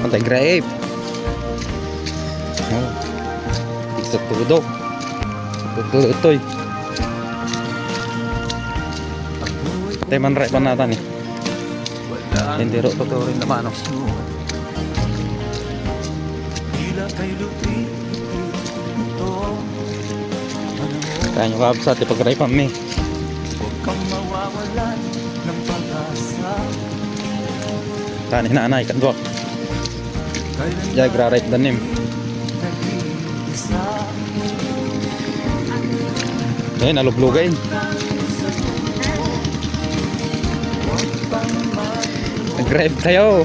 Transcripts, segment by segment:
Pantay grape. Oh. Tigsot todo. Todo itoy. Teman rai pa natin eh. Hindi ro totoo rin naman ano. Kaya nyo kabsat ipag-ray pa mi. Kani na anay kadwak. Jay gra-right danim. Eh nalublugay. Nag-drive tayo.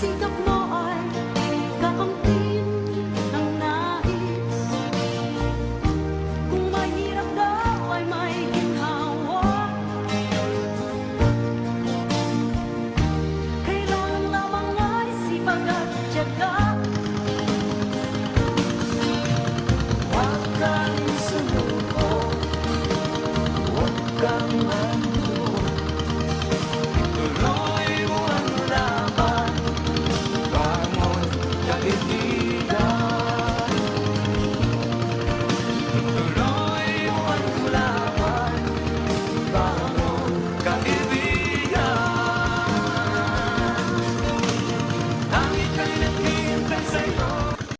sinto o